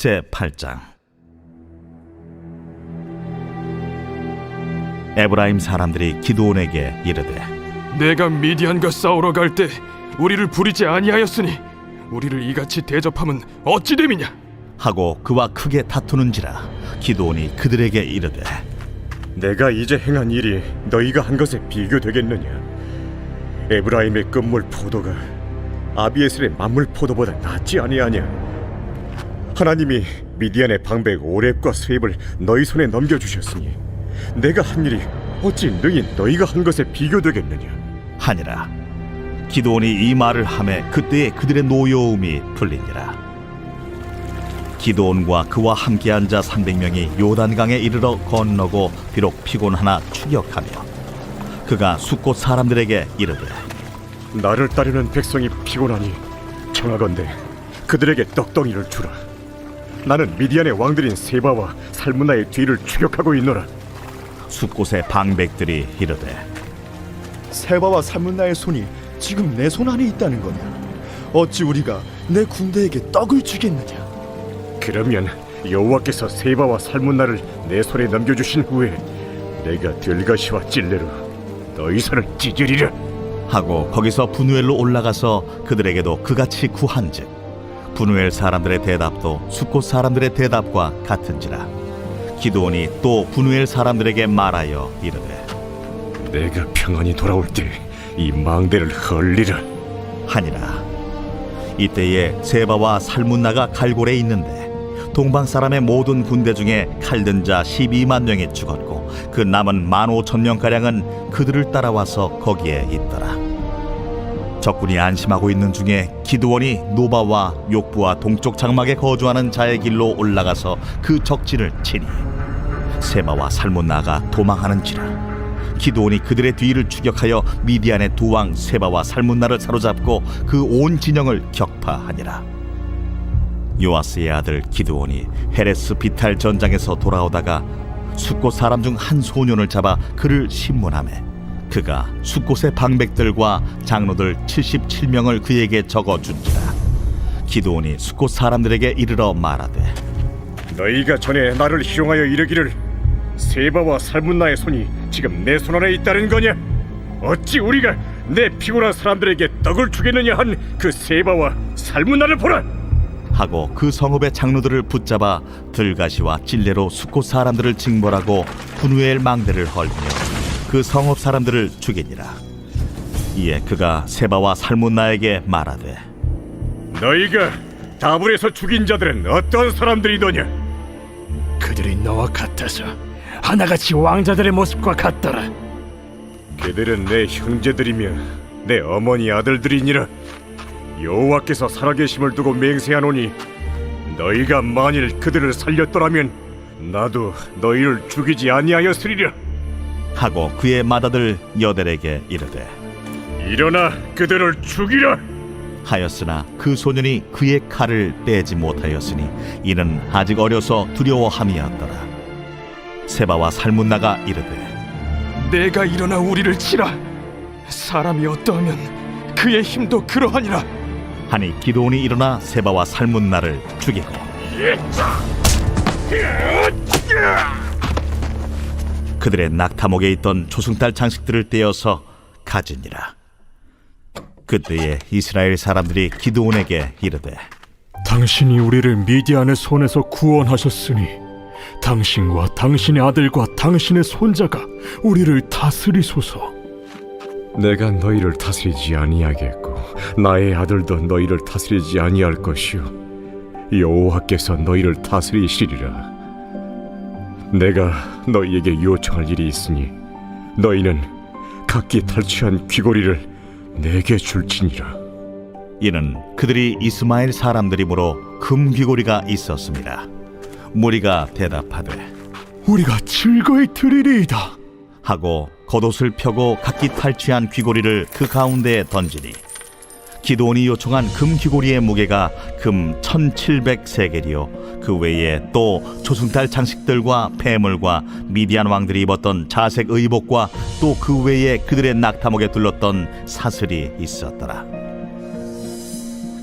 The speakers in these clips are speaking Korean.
제 8장 에브라임 사람들이 기드온에게 이르되 내가 미디안과 싸우러 갈 때 우리를 부리지 아니하였으니 우리를 이같이 대접함은 어찌 됨이냐? 하고 그와 크게 다투는지라 기드온이 그들에게 이르되 내가 이제 행한 일이 너희가 한 것에 비교되겠느냐? 에브라임의 끝물 포도가 아비에셀의 만물 포도보다 낫지 아니하냐? 하나님이 미디안의 방백 오렙과 스웹을 너희 손에 넘겨주셨으니 내가 한 일이 어찌 능히 너희가 한 것에 비교되겠느냐? 하니라 기드온이 이 말을 하매 그때에 그들의 노여움이 풀리니라 기드온과 그와 함께한 자 300명이 요단강에 이르러 건너고 비록 피곤하나 추격하며 그가 숫곳 사람들에게 이르되 나를 따르는 백성이 피곤하니 청하건대 그들에게 떡덩이를 주라. 나는 미디안의 왕들인 세바와 살문나의 뒤를 추격하고 있노라. 숫곳의 방백들이 이르되 세바와 살문나의 손이 지금 내 손 안에 있다는 거냐? 어찌 우리가 내 군대에게 떡을 주겠느냐? 그러면 여호와께서 세바와 살문나를 내 손에 넘겨주신 후에 내가 들가시와 찔레로 너희 손을 찢으리라. 하고 거기서 분우엘로 올라가서 그들에게도 그같이 구한즉 분우엘 사람들의 대답도 숫곳 사람들의 대답과 같은지라 기드온이 또 분우엘 사람들에게 말하여 이르되 내가 평안히 돌아올 때 이 망대를 헐리라. 하니라 이때에 세바와 살문나가 갈골에 있는데 동방 사람의 모든 군대 중에 칼든 자 12만 명이 죽었고 그 남은 1만 5천 명 가량은 그들을 따라와서 거기에 있더라. 적군이 안심하고 있는 중에 기드원이 노바와 욕부와 동쪽 장막에 거주하는 자의 길로 올라가서 그 적진을 치니 세바와 살문나가 도망하는지라. 기드온이 그들의 뒤를 추격하여 미디안의 두 왕 세바와 살문나를 사로잡고 그 온 진영을 격파하니라. 요아스의 아들 기드온이 헤레스 비탈 전장에서 돌아오다가 숫곳 사람 중 한 소년을 잡아 그를 신문하매 그가 숫곳의 방백들과 장로들 77명을 그에게 적어 준지라 기드온이 숫곳 사람들에게 이르러 말하되 너희가 전에 나를 희롱하여 이르기를 세바와 살문나의 손이 지금 내 손 안에 있다는 거냐? 어찌 우리가 내 피곤한 사람들에게 떡을 주겠느냐 한 그 세바와 살문나를 보라. 하고 그 성읍의 장로들을 붙잡아 들가시와 찔레로 숫곳 사람들을 징벌하고 분우엘 망대를 헐며 그 성읍 사람들을 죽이니라 이에 그가 세바와 살문나에게 말하되 너희가 다불에서 죽인 자들은 어떤 사람들이더냐? 그들이 너와 같아서 하나같이 왕자들의 모습과 같더라. 그들은 내 형제들이며 내 어머니 아들들이니라. 여호와께서 살아계심을 두고 맹세하노니 너희가 만일 그들을 살렸더라면 나도 너희를 죽이지 아니하였으리라. 하고 그의 맏아들 여델에게 이르되 일어나 그들을 죽이라. 하였으나 그 소년이 그의 칼을 빼지 못하였으니 이는 아직 어려서 두려워함이었더라 세바와 살문나가 이르되 내가 일어나 우리를 치라. 사람이 어떠하면 그의 힘도 그러하니라. 하니 기도온이 일어나 세바와 살문나를 죽이고 그들의 낙타목에 있던 조승달 장식들을 떼어서 가지니라 그때에 이스라엘 사람들이 기도온에게 이르되 당신이 우리를 미디안의 손에서 구원하셨으니 당신과 당신의 아들과 당신의 손자가 우리를 다스리소서. 내가 너희를 다스리지 아니하겠고 나의 아들도 너희를 다스리지 아니할 것이요 여호와께서 너희를 다스리시리라. 내가 너희에게 요청할 일이 있으니 너희는 각기 탈취한 귀고리를 내게 줄지니라. 이는 그들이 이스마엘 사람들이므로 금 귀고리가 있었습니다 무리가 대답하되 우리가 즐거이 드리리이다. 하고 겉옷을 펴고 각기 탈취한 귀고리를 그 가운데에 던지니 기도온이 요청한 금 귀고리의 무게가 금 1700세겔이요. 그 외에 또 조승달 장식들과 폐물과 미디안 왕들이 입었던 자색 의복과 또 그 외에 그들의 낙타목에 둘렀던 사슬이 있었더라.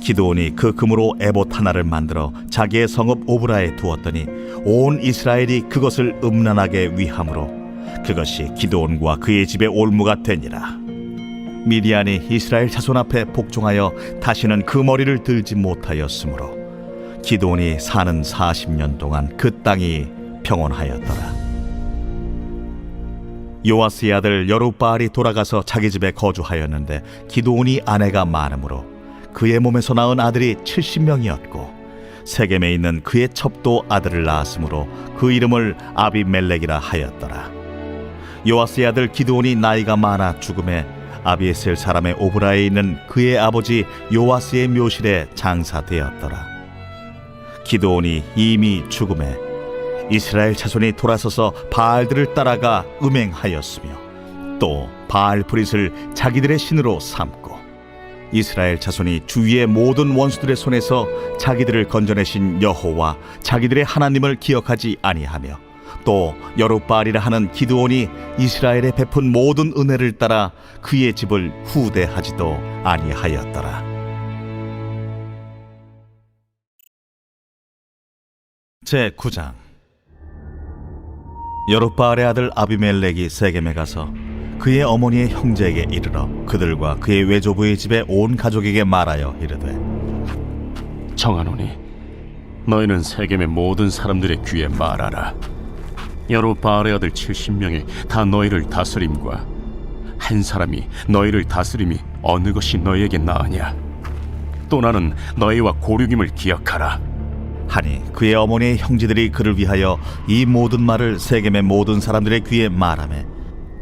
기드온이 그 금으로 에봇 하나를 만들어 자기의 성읍 오브라에 두었더니 온 이스라엘이 그것을 음란하게 위함으로 그것이 기드온과 그의 집의 올무가 되니라 미디안이 이스라엘 자손 앞에 복종하여 다시는 그 머리를 들지 못하였으므로 기드온이 사는 40년 동안 그 땅이 평온하였더라. 요아스의 아들 여룻바알이 돌아가서 자기 집에 거주하였는데 기드온이 아내가 많으므로 그의 몸에서 낳은 아들이 70명이었고 세겜에 있는 그의 첩도 아들을 낳았으므로 그 이름을 아비멜렉이라 하였더라. 요아스의 아들 기드온이 나이가 많아 죽음에 아비에셀 사람의 오브라에 있는 그의 아버지 요아스의 묘실에 장사되었더라. 기드온이 이미 죽음에 이스라엘 자손이 돌아서서 바알들을 따라가 음행하였으며 또 바알 브릿을 자기들의 신으로 삼고 이스라엘 자손이 주위의 모든 원수들의 손에서 자기들을 건져내신 여호와 자기들의 하나님을 기억하지 아니하며 또 여룻바알이라 하는 기드온이 이스라엘에 베푼 모든 은혜를 따라 그의 집을 후대하지도 아니하였더라. 제 9장 여룻바알의 아들 아비멜렉이 세겜에 가서 그의 어머니의 형제에게 이르러 그들과 그의 외조부의 집에 온 가족에게 말하여 이르되 정하노니 너희는 세겜의 모든 사람들의 귀에 말하라 여로 바알의 아들 70명이 다 너희를 다스림과 한 사람이 너희를 다스림이 어느 것이 너희에게 나으냐? 또 나는 너희와 고륙임을 기억하라. 하니 그의 어머니의 형제들이 그를 위하여 이 모든 말을 세겜의 모든 사람들의 귀에 말하매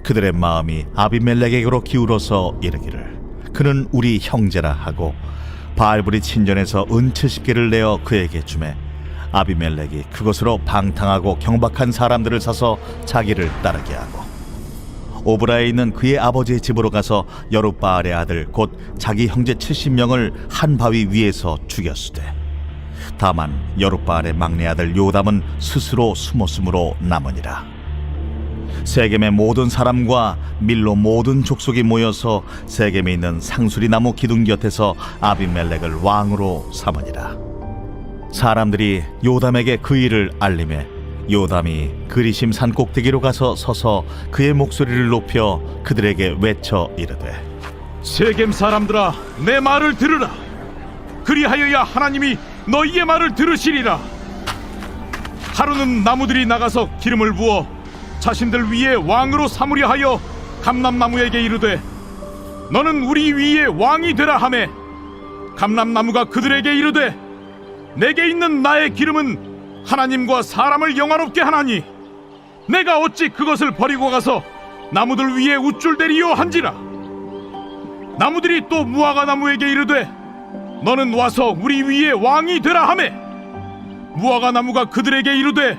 그들의 마음이 아비멜렉에게로 기울어서 이르기를. 그는 우리 형제라 하고 바알불이 친전에서 은 70개를 내어 그에게 주매 아비멜렉이 그것으로 방탕하고 경박한 사람들을 사서 자기를 따르게 하고 오브라에 있는 그의 아버지의 집으로 가서 여룻바알의 아들 곧 자기 형제 70명을 한 바위 위에서 죽였으되 다만 여룻바알의 막내 아들 요담은 스스로 숨었으므로 남으니라. 세겜의 모든 사람과 밀로 모든 족속이 모여서 세겜에 있는 상수리 나무 기둥 곁에서 아비멜렉을 왕으로 삼으니라 사람들이 요담에게 그 일을 알림해 요담이 그리심 산 꼭대기로 가서 서서 그의 목소리를 높여 그들에게 외쳐 이르되 세겜 사람들아 내 말을 들으라. 그리하여야 하나님이 너희의 말을 들으시리라. 하루는 나무들이 나가서 기름을 부어 자신들 위에 왕으로 삼으려 하여 감람나무에게 이르되 너는 우리 위에 왕이 되라 하매 감람나무가 그들에게 이르되 내게 있는 나의 기름은 하나님과 사람을 영화롭게 하나니 내가 어찌 그것을 버리고 가서 나무들 위에 우쭐대리요 한지라? 나무들이 또 무화과 나무에게 이르되 너는 와서 우리 위에 왕이 되라 하매. 무화과 나무가 그들에게 이르되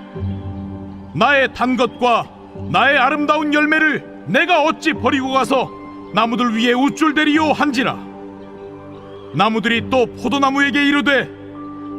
나의 단 것과 나의 아름다운 열매를 내가 어찌 버리고 가서 나무들 위에 우쭐대리요 한지라? 나무들이 또 포도나무에게 이르되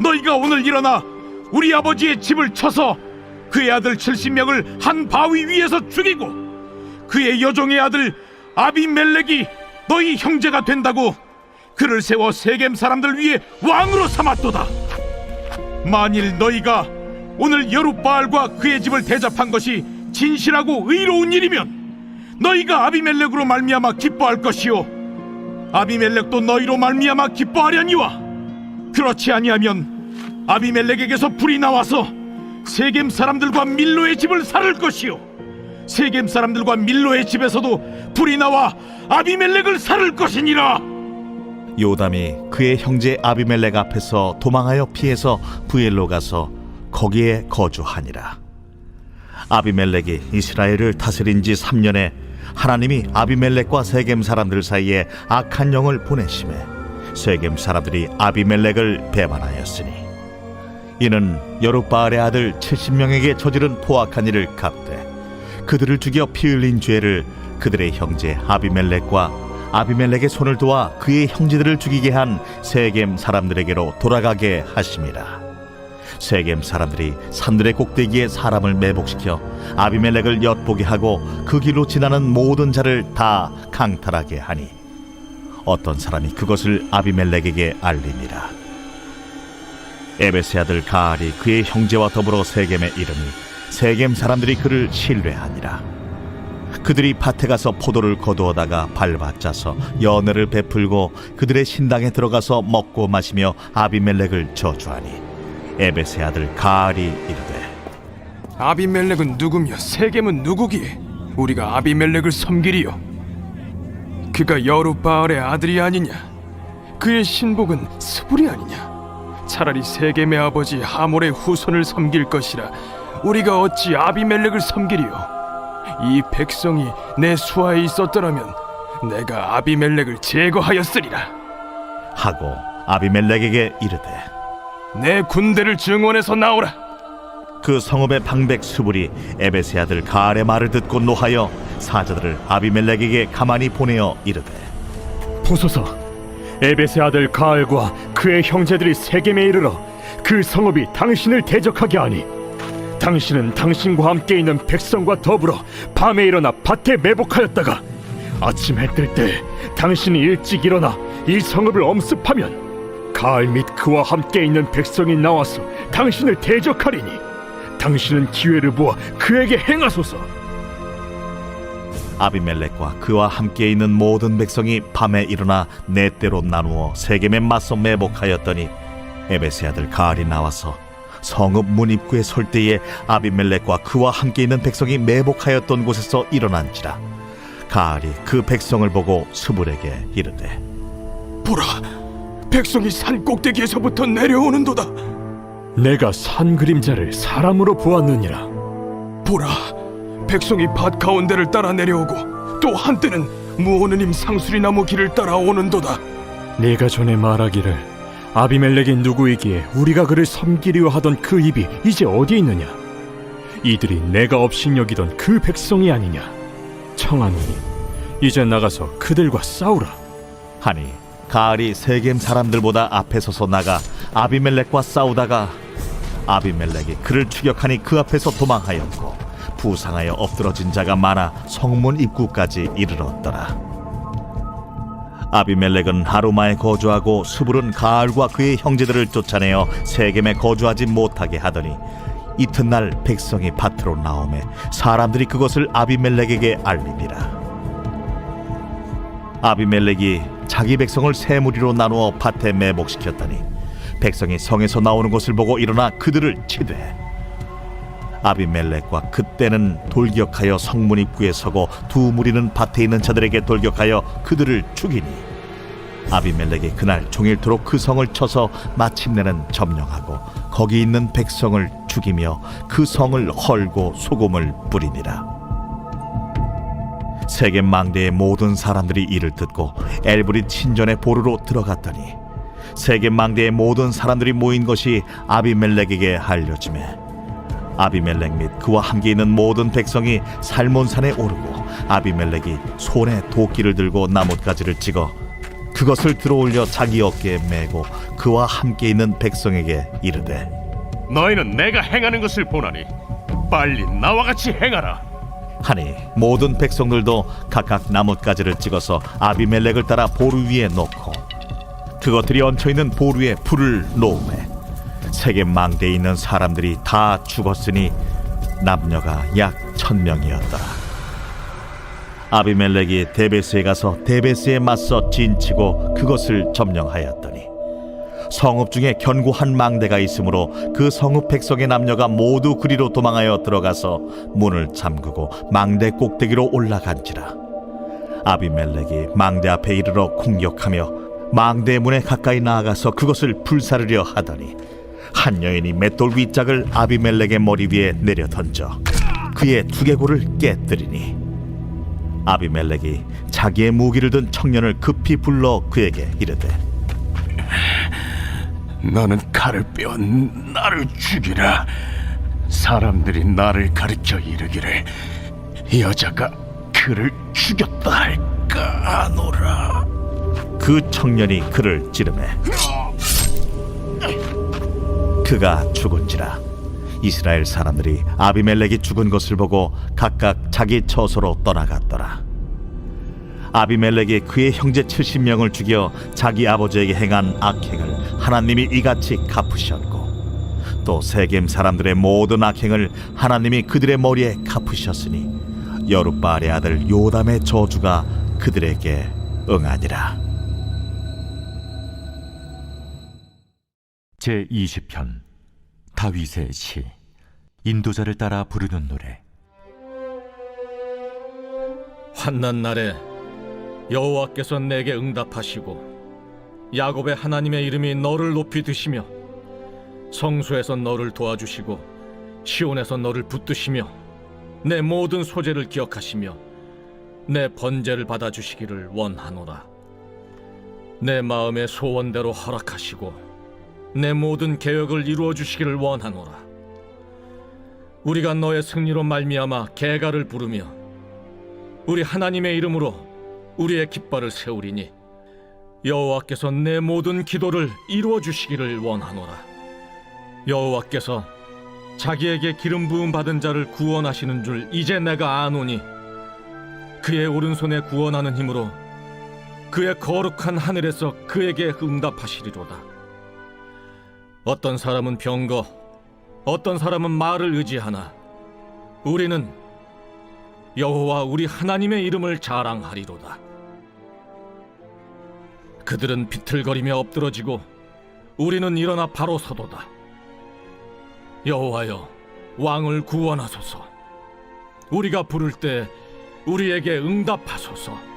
너희가 오늘 일어나 우리 아버지의 집을 쳐서 그의 아들 70명을 한 바위 위에서 죽이고 그의 여종의 아들 아비멜렉이 너희 형제가 된다고 그를 세워 세겜 사람들 위에 왕으로 삼았도다. 만일 너희가 오늘 여룻바알과 그의 집을 대접한 것이 진실하고 의로운 일이면 너희가 아비멜렉으로 말미암아 기뻐할 것이요. 아비멜렉도 너희로 말미암아 기뻐하려니와 그렇지 아니하면 아비멜렉에게서 불이 나와서 세겜 사람들과 밀로의 집을 살을 것이요 세겜 사람들과 밀로의 집에서도 불이 나와 아비멜렉을 살을 것이니라 요담이 그의 형제 아비멜렉 앞에서 도망하여 피해서 부엘로 가서 거기에 거주하니라. 아비멜렉이 이스라엘을 다스린 지 3년에 하나님이 아비멜렉과 세겜 사람들 사이에 악한 영을 보내심에 세겜 사람들이 아비멜렉을 배반하였으니 이는 여룻바알의 아들 70명에게 저지른 포악한 일을 갚되 그들을 죽여 피 흘린 죄를 그들의 형제 아비멜렉과 아비멜렉의 손을 도와 그의 형제들을 죽이게 한 세겜 사람들에게로 돌아가게 하심이라. 세겜 사람들이 산들의 꼭대기에 사람을 매복시켜 아비멜렉을 엿보게 하고 그 길로 지나는 모든 자를 다 강탈하게 하니 어떤 사람이 그것을 아비멜렉에게 알림이라. 에베스 아들 가알이 그의 형제와 더불어 세겜에 이르니 세겜 사람들이 그를 신뢰하니라. 그들이 밭에 가서 포도를 거두어다가 밟아짜서 연회를 베풀고 그들의 신당에 들어가서 먹고 마시며 아비멜렉을 저주하니 에베스의 아들 가알이 이르되 아비멜렉은 누구며 세겜은 누구기에 우리가 아비멜렉을 섬기리요 그가 여룻바알의 아들이 아니냐? 그의 신복은 스불이 아니냐? 차라리 세겜의 아버지 하몰의 후손을 섬길 것이라 우리가 어찌 아비멜렉을 섬기리요? 이 백성이 내 수하에 있었더라면 내가 아비멜렉을 제거하였으리라. 하고 아비멜렉에게 이르되 내 군대를 증원해서 나오라. 그 성읍의 방백 수불이 에베스의 아들 가알의 말을 듣고 노하여 사자들을 아비멜렉에게 가만히 보내어 이르되 보소서. 에베스의 아들 가알과 그의 형제들이 세겜에 이르러 그 성읍이 당신을 대적하게 하니 당신은 당신과 함께 있는 백성과 더불어 밤에 일어나 밭에 매복하였다가 아침 해 뜰 때 당신이 일찍 일어나 이 성읍을 엄습하면 가을 및 그와 함께 있는 백성이 나와서 당신을 대적하리니 당신은 기회를 보아 그에게 행하소서 아비멜렉과 그와 함께 있는 모든 백성이 밤에 일어나 네 때로 나누어 세겜에 맞서 매복하였더니 에베스의 아들 가알이 나와서 성읍 문 입구에 설 때에 아비멜렉과 그와 함께 있는 백성이 매복하였던 곳에서 일어난지라 가알이 그 백성을 보고 스불에게 이르되 보라 백성이 산 꼭대기에서부터 내려오는도다. 내가 산 그림자를 사람으로 보았느니라. 보라, 백성이 밭 가운데를 따라 내려오고 또 한때는 무오느님 상수리 나무 길을 따라 오는도다. 네가 전에 말하기를 아비멜렉이 누구이기에 우리가 그를 섬기려 하던 그 입이 이제 어디 있느냐? 이들이 내가 업신여기던 그 백성이 아니냐? 청하노니 이제 나가서 그들과 싸우라. 하니 가알이 세겜 사람들보다 앞에 서서 나가 아비멜렉과 싸우다가 아비멜렉이 그를 추격하니 그 앞에서 도망하였고 부상하여 엎드러진 자가 많아 성문 입구까지 이르렀더라. 아비멜렉은 하루마에 거주하고 수불은 가알과 그의 형제들을 쫓아내어 세겜에 거주하지 못하게 하더니 이튿날 백성이 밭으로 나오매 사람들이 그것을 아비멜렉에게 알리니라. 아비멜렉이 자기 백성을 세 무리로 나누어 밭에 매복시켰더니 백성이 성에서 나오는 것을 보고 일어나 그들을 치되 아비멜렉과 그때는 돌격하여 성문 입구에 서고 두 무리는 밭에 있는 자들에게 돌격하여 그들을 죽이니. 아비멜렉이 그날 종일토록 그 성을 쳐서 마침내는 점령하고 거기 있는 백성을 죽이며 그 성을 헐고 소금을 뿌리니라. 세겜 망대의 모든 사람들이 이를 듣고 엘브릿 신전의 보르로 들어갔더니 세겜 망대의 모든 사람들이 모인 것이 아비멜렉에게 알려지매 아비멜렉 및 그와 함께 있는 모든 백성이 살몬산에 오르고 아비멜렉이 손에 도끼를 들고 나뭇가지를 찍어 그것을 들어올려 자기 어깨에 메고 그와 함께 있는 백성에게 이르되 너희는 내가 행하는 것을 보나니 빨리 나와 같이 행하라. 하니 모든 백성들도 각각 나뭇가지를 찍어서 아비멜렉을 따라 보루 위에 놓고 그것들이 얹혀 있는 보루에 불을 놓음에 세계 망대에 있는 사람들이 다 죽었으니 남녀가 약 천명이었더라. 아비멜렉이 데베스에 가서 데베스에 맞서 진치고 그것을 점령하였더니 성읍 중에 견고한 망대가 있으므로 그 성읍 백성의 남녀가 모두 그리로 도망하여 들어가서 문을 잠그고 망대 꼭대기로 올라간지라 아비멜렉이 망대 앞에 이르러 공격하며 망대 문에 가까이 나아가서 그것을 불사르려 하더니 한 여인이 맷돌 윗짝을 아비멜렉의 머리 위에 내려 던져 그의 두개골을 깨뜨리니 아비멜렉이 자기의 무기를 든 청년을 급히 불러 그에게 이르되 너는 칼을 빼어 나를 죽이라. 사람들이 나를 가리켜 이르기를 여자가 그를 죽였다 할까 하노라. 그 청년이 그를 찌르매 그가 죽은지라. 이스라엘 사람들이 아비멜렉이 죽은 것을 보고 각각 자기 처소로 떠나갔더라. 아비멜렉이 그의 형제 70명을 죽여 자기 아버지에게 행한 악행을 하나님이 이같이 갚으셨고 또 세겜 사람들의 모든 악행을 하나님이 그들의 머리에 갚으셨으니 여룻바알의 아들 요담의 저주가 그들에게 응하니라 제 20편 다윗의 시 인도자를 따라 부르는 노래. 환난 날에 여호와께서 내게 응답하시고 야곱의 하나님의 이름이 너를 높이 드시며 성소에서 너를 도와주시고 시온에서 너를 붙드시며 내 모든 소재를 기억하시며 내 번제를 받아 주시기를 원하노라. 내 마음의 소원대로 허락하시고 내 모든 계획을 이루어 주시기를 원하노라. 우리가 너의 승리로 말미암아 개가를 부르며 우리 하나님의 이름으로 우리의 깃발을 세우리니 여호와께서 내 모든 기도를 이루어 주시기를 원하노라. 여호와께서 자기에게 기름 부음 받은 자를 구원하시는 줄 이제 내가 아노니 그의 오른손에 구원하는 힘으로 그의 거룩한 하늘에서 그에게 응답하시리로다 어떤 사람은 병거 어떤 사람은 말을 의지하나 우리는 여호와 우리 하나님의 이름을 자랑하리로다. 그들은 비틀거리며 엎드러지고 우리는 일어나 바로 서도다. 여호와여 왕을 구원하소서. 우리가 부를 때 우리에게 응답하소서.